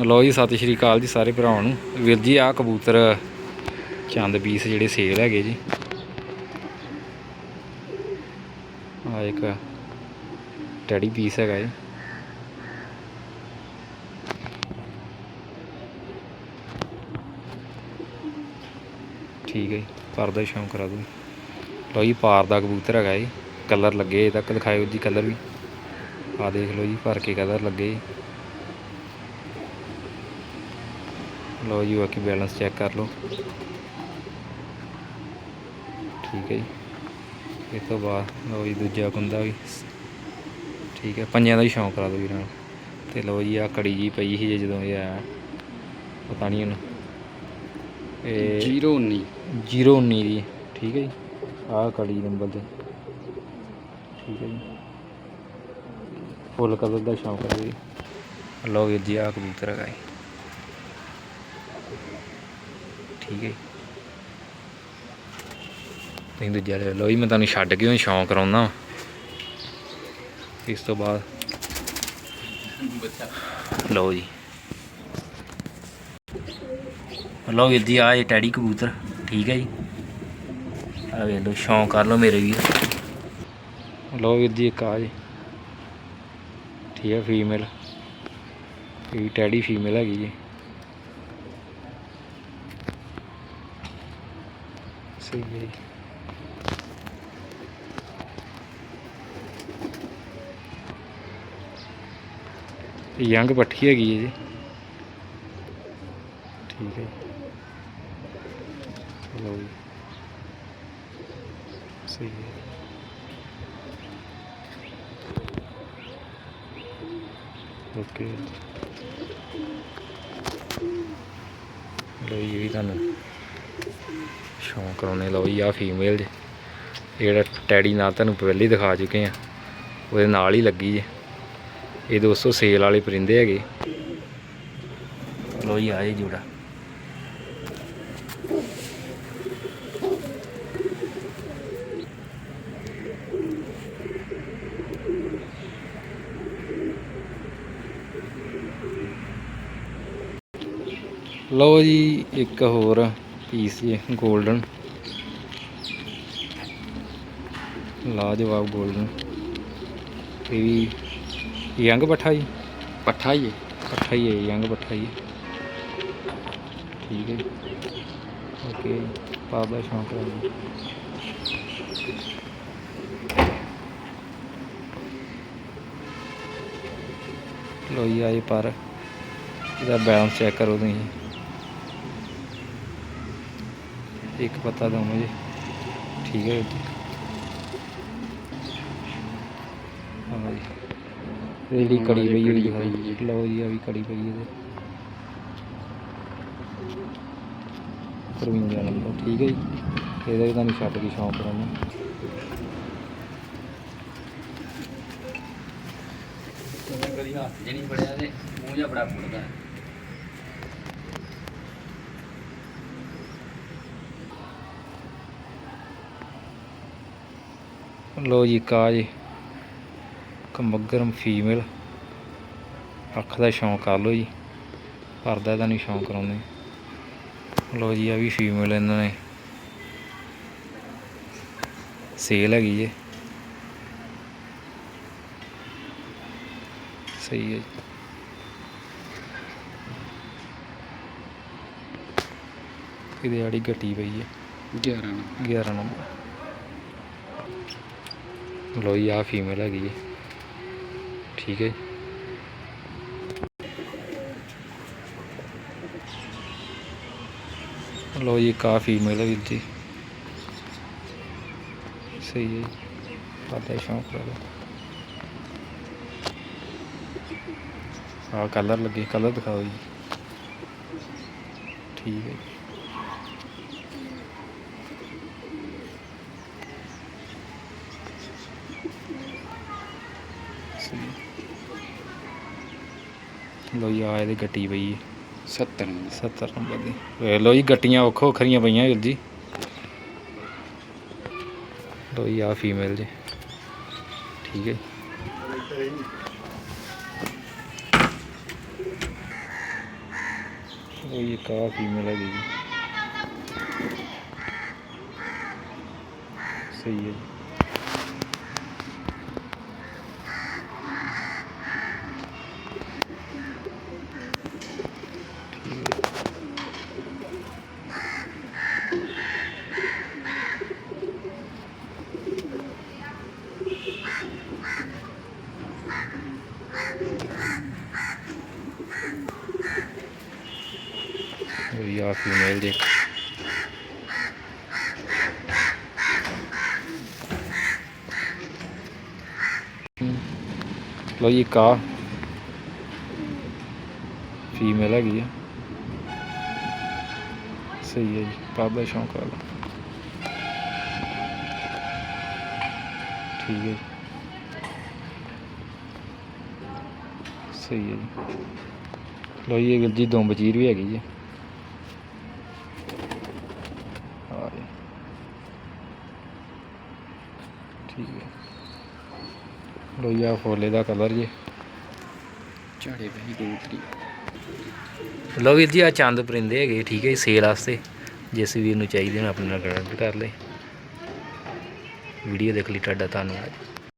ਲੋ ਜੀ, ਸਤਿ ਸ਼੍ਰੀ ਅਕਾਲ ਜੀ ਸਾਰੇ ਭਰਾਵਾਂ ਨੂੰ। ਵੀਰ ਜੀ ਆ ਕਬੂਤਰ ਚੰਦ ਪੀਸ ਜਿਹੜੇ ਸੇਲ ਹੈਗੇ ਜੀ। ਆ ਇੱਕ ਟੈਡੀ ਪੀਸ ਹੈਗਾ ਜੀ। ਠੀਕ ਹੈ ਜੀ ਪਰ ਦਾ ਸ਼ੌਂਕ ਕਰਾ ਦੂੰ ਲਓ ਜੀ, ਪਾਰ ਦਾ ਕਬੂਤਰ ਹੈਗਾ ਜੀ। ਕਲਰ ਲੱਗੇ ਇਹ ਤੱਕ, ਦਿਖਾਇਓ ਜੀ ਕਲਰ ਵੀ। ਆ ਦੇਖ ਲਓ ਜੀ, ਭਰ ਕੇ ਕਲਰ ਲੱਗੇ ਜੀ ਲਓ ਜੀ ਬਾਕੀ ਬੈਲੈਂਸ ਚੈੱਕ ਕਰ ਲਓ। ਠੀਕ ਹੈ ਜੀ। ਇਸ ਤੋਂ ਬਾਅਦ ਲਓ ਜੀ ਦੂਜਾ ਕੁੰਦਾ ਵੀ। ਠੀਕ ਹੈ ਪੰਜਾਂ ਦਾ ਹੀ ਸ਼ੌਂਕ ਕਰਾ ਦਿਓ ਵੀਰਾਂ ਨੂੰ ਤੇ ਲਓ ਜੀ ਆ ਕੜੀ ਜੀ ਪਈ ਸੀ ਜਦੋਂ ਇਹ ਆਇਆ। ਪਤਾ ਨਹੀਂ ਹੁਣ ਇਹ 019 019 ਦੀ। ਠੀਕ ਹੈ ਜੀ ਆਹ ਕੜੀ ਨੰਬਰ ਤੇ। ਠੀਕ ਹੈ ਜੀ। ਫੁੱਲ ਕਲਰ ਦਾ ਸ਼ੌਂਕ ਹੈ ਜੀ। ਲਓ ਜੀ ਆਹ ਕਬੂਤਰ ਹੈਗਾ ਜੀ। ਠੀਕ ਹੈ ਜੀ। ਤੁਸੀਂ ਦੂਜਾ ਲੈ ਲਓ ਜੀ, ਮੈਂ ਤੁਹਾਨੂੰ ਛੱਡ ਕੇ ਹੁਣ ਸ਼ੌਂਕ ਕਰਾਉਣਾ ਇਸ ਤੋਂ ਬਾਅਦ ਲਓ ਜੀ। ਲਓ ਵੀਰ ਜੀ ਆ ਇਹ ਟੈਡੀ ਕਬੂਤਰ, ਠੀਕ ਹੈ ਜੀ। ਆ ਵੇਖ ਲਓ, ਸ਼ੌਂਕ ਕਰ ਲਓ ਮੇਰੇ ਵੀ ਲਓ ਵੀਰ ਜੀ, ਇੱਕ ਆ ਜੀ। ਠੀਕ ਹੈ, ਫੀਮੇਲ। ਇਹ ਟੈਡੀ ਫੀਮੇਲ ਹੈਗੀ ਜੀ। ਸਹੀ ਹੈ ਜੀ ਯੰਗ ਪੱਠੀ ਹੈਗੀ ਹੈ ਜੀ। ਠੀਕ ਹੈ। ਜੀ। ਲਓ ਜੀ। ਸਹੀ ਹੈ। ਓਕੇ। ਲਓ ਜੀ, ਇਹ ਵੀ ਤੁਹਾਨੂੰ ਸ਼ੌਂਕ ਕਰਾਉਣੇ ਲਓ ਜੀ ਆ ਫੀਮੇਲ ਜੇ। ਇਹ ਜਿਹੜਾ ਟੈਡੀ ਨਾਲ ਤੁਹਾਨੂੰ ਪਹਿਲੇ ਦਿਖਾ ਚੁੱਕੇ ਆ। ਉਹਦੇ ਨਾਲ ਹੀ ਲੱਗੀ ਜੇ। ਇਹ ਦੋਸਤੋ ਸੇਲ ਵਾਲੇ ਪਰਿੰਦੇ ਹੈਗੇ। ਲਓ ਜੀ ਆਏ ਜੂੜਾ। ਲਓ ਜੀ, ਇੱਕ ਹੋਰ। ਪੀਸ ਜੀ 골ਡਨ ਲਾਜਵਾਬ 골ਡਨ ਇਹ ਵੀ ਯੰਗ ਪੱਠਾ ਜੀ ਪੱਠਾ ਹੀ ਹੈ ਪੱਠਾ ਹੀ ਹੈ ਯੰਗ ਪੱਠਾ ਹੀ ਹੈ। ਠੀਕ ਹੈ ਜੀ। ਓਕੇ ਪਾਪ ਦਾ ਸ਼ੌਂਕ ਹੈ ਜੀ ਲੋ ਜੀ ਆਏ ਪਰ ਇਹਦਾ ਬੈਲੈਂਸ ਚੈੱਕ ਕਰੋ ਤੁਸੀਂ ਇੱਕ ਪਤਾ ਦੋ ਮੁਝੇ ਠੀਕ ਹੈ ਜੀ। ਹਾਂ ਜੀ। ਇਹ ਜਿਹੜੀ ਕੜੀ ਪਈ ਹੋਈ ਦਿਖਾਈ ਲਓ ਜੀ, ਆ ਵੀ ਕੜੀ ਪਈ ਇਹਦੇ 53 ਨੰਬਰ ਠੀਕ ਹੈ ਜੀ। ਇਹਦਾ ਵੀ ਤੁਹਾਨੂੰ ਛੱਡ ਕੇ ਸ਼ੌਂਕ ਕਰਾਉਣਾ ਕਦੀ ਹੱਥ ਜਣੀ ਫੜਿਆ ਤੇ ਮੂੰਹ ਜਿਹਾ ਬੜਾ ਫੁੱਲਦਾ ਲੋ ਜੀ ਕਾਜ ਕਮਗਰਮ ਫੀਮੇਲ। ਅੱਖ ਦਾ ਸ਼ੌਂਕ ਕਰ ਲੋ ਜੀ। ਪਰਦਾ ਦਾ ਨਹੀਂ ਸ਼ੌਂਕ ਕਰਾਉਂਦੇ। ਲੋ ਜੀ ਆ ਵੀ ਫੀਮੇਲ ਇਹਨਾਂ ਨੇ। ਸੇਲ ਹੈਗੀ ਜੇ। ਸਹੀ ਹੈ ਇਹਦੀ ਆੜੀ ਘਟੀ ਪਈ ਹੈ। 11 ਨੰਬਰ। 11 ਨੰਬਰ। ਲੋ ਜੀ ਆ ਫੀਮੇਲ ਹੈਗੀ ਜੀ ਠੀਕ ਹੈ ਲੋ ਜੀ ਕਾ ਫੀਮੇਲ ਹੈ ਵੀਰ ਜੀ। ਸਹੀ ਹੈ ਜੀ। ਪਤਾ ਸ਼ੌਂਕ ਦਾ ਆ ਕਲਰ ਲੱਗੇ ਕਲਰ ਦਿਖਾਓ ਜੀ। ਠੀਕ ਹੈ ਲੋ ਜੀ ਆ ਇਹਦੇ ਗੱਟੀ ਪਈ ਹੈ। 70 ਨੰਬਰ। 70 ਨੰਬਰ ਦੀ। ਵੇਖ ਲਓ ਜੀ ਗੱਟੀਆਂ ਵੱਖੋ ਵੱਖਰੀਆਂ ਪਈਆਂ ਵੀਰ ਜੀ। ਲਓ ਜੀ ਆ ਫੀਮੇਲ ਜੀ। ਠੀਕ ਹੈ ਉਹ ਇਹ ਕਾ ਫੀਮੇਲ ਹੈਗੀ ਜੀ। ਸਹੀ ਹੈ ਆ ਫੀਮੇਲ ਦੇ ਲੋ ਜੀ ਕਾ ਫੀਮੇਲ ਹੈਗੀ ਆ ਸਹੀ ਹੈ ਜੀ ਬਾਬਾ ਸ਼ੌਂਕ ਵਾਲਾ ਠੀਕ ਹੈ ਜੀ ਸਹੀ ਹੈ ਜੀ ਲੋ ਜੀ ਇਹ ਵੀਰ ਦੋ ਬਚੀਰ ਵੀ ਹੈਗੀ ਜੀ ਆ ਜੀ ਠੀਕ ਹੈ ਲੋ ਜੀ ਆਹ ਫੋਲੇ ਦਾ ਕਲਰ ਜੀ। ਝਾੜੇ ਪਈ ਕਬੂਤਰੀ ਲੋ ਵੀਰ ਜੀ ਆ ਚੰਦ ਪਰਿੰਦੇ ਹੈਗੇ ਠੀਕ ਹੈ ਸੇਲ ਵਾਸਤੇ। ਜਿਸ ਵੀਰ ਨੂੰ ਚਾਹੀਦੇ ਨੇ ਆਪਣੇ ਨਾਲ ਕਰ ਲੈ ਵੀਡੀਓ ਦੇਖ ਲਈ ਤੁਹਾਡਾ ਧੰਨਵਾਦ।